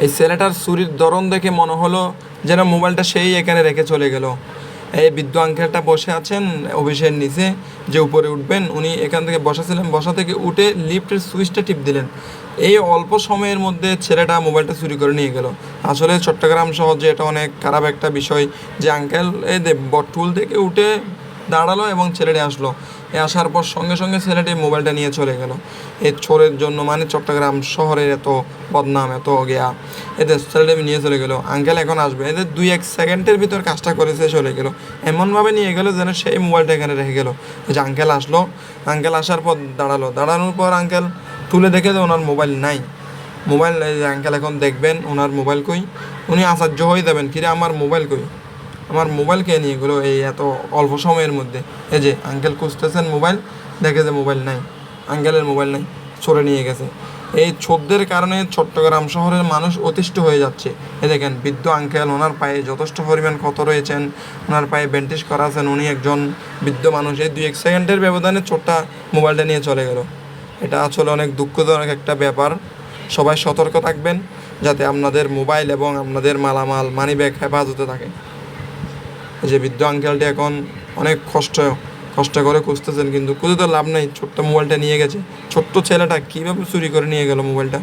এই ছেলেটার চুরির ধরন দেখে মনে হলো যেন মোবাইলটা সেই এখানে রেখে চলে গেল। এই বৃদ্ধ আঙ্কেলটা বসে আছেন অফিসের নিচে, যে উপরে উঠবেন। উনি এখান থেকে বসাছিলেন। বসা থেকে উঠে লিফটের সুইচটা টিপ দিলেন। এই অল্প সময়ের মধ্যে ছেলেটা মোবাইলটা চুরি করে নিয়ে গেল। আসলে চট্টগ্রাম শহর যে এটা অনেক খারাপ একটা বিষয় যে আঙ্কেল এই দে টুল থেকে উঠে দাঁড়াল এবং ছেলেটি আসলো। এ আসার পর সঙ্গে সঙ্গে ছেলেটি মোবাইলটা নিয়ে চলে গেল। এই চোরের জন্য মানে চট্টগ্রাম শহরের এত বদনাম, এত গেয়া এদের ছেলেটি নিয়ে চলে গেল। আঙ্কেল এখন আসবে। এদের দুই এক সেকেন্ডের ভিতর কাজটা করেছে চলে গেল। এমনভাবে নিয়ে গেল যেন সেই মোবাইলটা এখানে রেখে গেল। যে আঙ্কেল আসলো। আঙ্কেল আসার পর দাঁড়াল। দাঁড়ানোর পর আঙ্কেল তুলে দেখে যে ওনার মোবাইল নাই। মোবাইল আঙ্কেল এখন দেখবেন ওনার মোবাইল কই? উনি আশ্চর্য হয়ে যাবেন, কিরে, আমার মোবাইল কই? আমার মোবাইল কে নিয়ে গেলো এই এত অল্প সময়ের মধ্যে। এই যে আঙ্কেল খুঁজতেছেন মোবাইল, দেখে যে মোবাইল নাই। আঙ্কেলের মোবাইল নাই চলে নিয়ে গেছে। এই চোদ্দের কারণে চট্টগ্রাম শহরের মানুষ অতিষ্ঠ হয়ে যাচ্ছে। এ দেখেন, বৃদ্ধ আঙ্কেল ওনার পায়ে যথেষ্ট পরিমাণ ক্ষত রয়েছেন, ওনার পায়ে ব্যান্ডেজ করা আছেন, উনি একজন বৃদ্ধ মানুষ। এই দুই এক সেকেন্ডের ব্যবধানে ছোট্টা মোবাইলটা নিয়ে চলে গেল। এটা আসলে অনেক দুঃখজনক একটা ব্যাপার। সবাই সতর্ক থাকবেন, যাতে আপনাদের মোবাইল এবং আপনাদের মালামাল মানি ব্যাগ হেফাজতে থাকে। যে বৃদ্ধ আঙ্কেলটি এখন অনেক কষ্ট কষ্ট করে খুঁজতেছেন, কিন্তু খুঁজে তো লাভ নাই। ছোট্ট মোবাইলটা নিয়ে গেছে। ছোট্ট ছেলেটা কীভাবে চুরি করে নিয়ে গেল মোবাইলটা